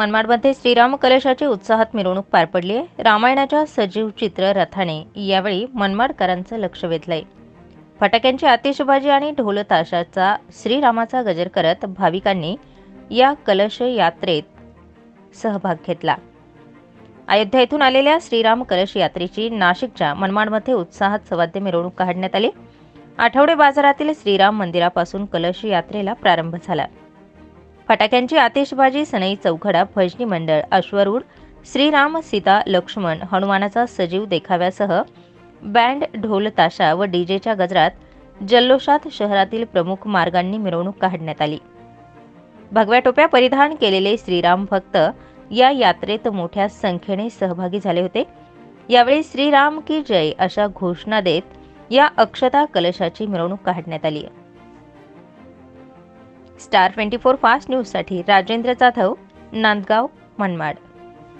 मनमाडमध्ये श्रीराम कलशाची उत्साहात मिरवणूक पार पडली आहे. रामायणाच्या सजीव चित्र रथाने यावेळी मनमाडकरांचं लक्ष वेधलंय. फटाक्यांची आतिषबाजी आणि ढोलताशाचा श्रीरामाचा गजर करत भाविकांनी या कलश यात्रेत सहभाग घेतला. अयोध्या येथून आलेल्या श्रीराम कलश यात्रेची नाशिकच्या मनमाडमध्ये उत्साहात सवाद्य मिरवणूक काढण्यात आली. आठवडे बाजारातील श्रीराम मंदिरापासून कलश यात्रेला प्रारंभ झाला. फटाक्यांची आतिषबाजी सनई चौघडा भजनी मंडळ अश्वरूढ श्रीराम सीता लक्ष्मण हनुमानाचा सजीव देखाव्यासह बँड ढोल ताशा व डीजेच्या गजरात जल्लोषात शहरातील प्रमुख मार्गांनी मिरवणूक काढण्यात आली. भगव्या टोप्या परिधान केलेले श्रीराम भक्त या यात्रेत मोठ्या संख्येने सहभागी झाले होते. यावेळी श्रीराम की जय अशा घोषणा देत या अक्षता कलशाची मिरवणूक काढण्यात आली. स्टार ट्वेंटी फोर फास्ट न्यूजसाठी राजेंद्र जाधव नांदगाव मनमाड.